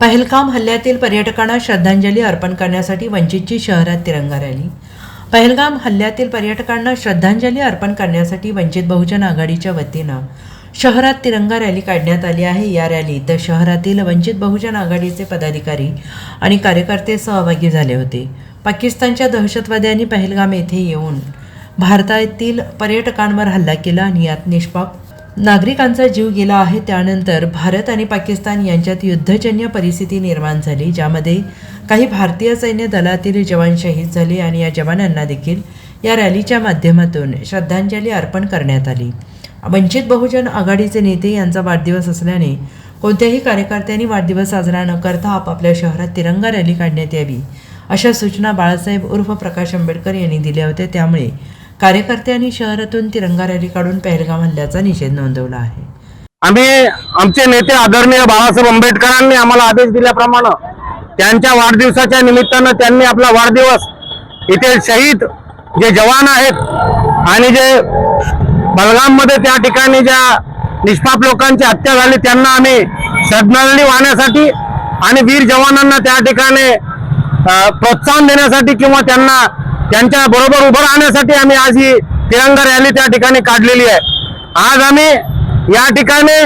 पहलगाम हल्ल्यातील पर्यटकांना श्रद्धांजली अर्पण करण्यासाठी वंचितची शहरात तिरंगा रॅली. पहलगाम हल्ल्यातील पर्यटकांना श्रद्धांजली अर्पण करण्यासाठी वंचित बहुजन आघाडीच्या वतीनं शहरात तिरंगा रॅली काढण्यात आली आहे. या रॅलीत शहरातील वंचित बहुजन आघाडीचे पदाधिकारी आणि कार्यकर्ते सहभागी झाले होते. पाकिस्तानच्या दहशतवाद्यांनी पहलगाम येथे येऊन भारतातील पर्यटकांवर हल्ला केला आणि यात निष्पाप नागरिकांचा जीव गेला आहे त्यानंतर भारत आणि पाकिस्तान यांच्यात युद्धजन्य परिस्थिती निर्माण झाली ज्यामध्ये काही भारतीय सैन्य दलातील जवान शहीद झाले आणि या जवानांना देखील या रॅलीच्या माध्यमातून श्रद्धांजली अर्पण करण्यात आली. वंचित बहुजन आघाडीचे नेते यांचा वाढदिवस असल्याने कोणत्याही कार्यकर्त्यांनी वाढदिवस साजरा न करता आपापल्या शहरात तिरंगा रॅली काढण्यात यावी अशा सूचना बाळासाहेब उर्फ प्रकाश आंबेडकर यांनी दिल्या होत्या. त्यामुळे कार्यकर्त्यांनी शहरातून तिरंगा रॅली काढून पहलगाम हल्ल्याचा निषेध नोंदवला आहे. आम्ही आमचे नेते आदरणीय बाळासाहेब आंबेडकरांनी आम्हाला आदेश दिल्याप्रमाणे त्यांच्या वाढदिवसाच्या निमित्तानं त्यांनी आपला वाढदिवस इथे शहीद जे जवान आहेत आणि जे बलगाममध्ये त्या ठिकाणी ज्या निष्पाप लोकांची हत्या झाली त्यांना आम्ही श्रद्धांजली वाहण्यासाठी आणि वीर जवानांना त्या ठिकाणी प्रोत्साहन देण्यासाठी किंवा त्यांना त्यांच्या बरोबर उभं राहण्यासाठी आम्ही आज ही तिरंगा रॅली त्या ठिकाणी काढलेली आहे. आज आम्ही या ठिकाणी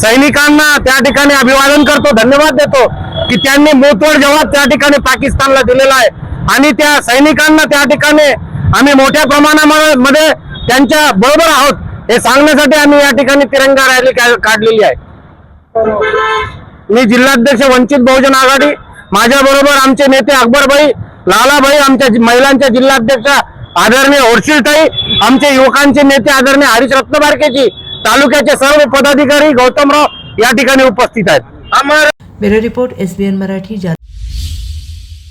सैनिकांना त्या ठिकाणी अभिवादन करतो धन्यवाद देतो की त्यांनी मोतवड जवाब त्या ठिकाणी पाकिस्तानला दिलेला आहे. आणि त्या सैनिकांना त्या ठिकाणी आम्ही मोठ्या प्रमाणामध्ये त्यांच्या बरोबर आहोत हे सांगण्यासाठी आम्ही या ठिकाणी तिरंगा रॅली काढलेली आहे. मी जिल्हाध्यक्ष वंचित बहुजन आघाडी माझ्या बरोबर आमचे नेते अकबरभाई लालाभाई आमच्या महिलांच्या जिल्हाध्यक्ष आदरणीय होरशिलताई आमचे युवकांचे नेते आदरणीय हरीश रत्नबारकेजी तालुक्याचे सर्व पदाधिकारी गौतमराव या ठिकाणी उपस्थित आहेत. Amar bureau report S B N Marathi जा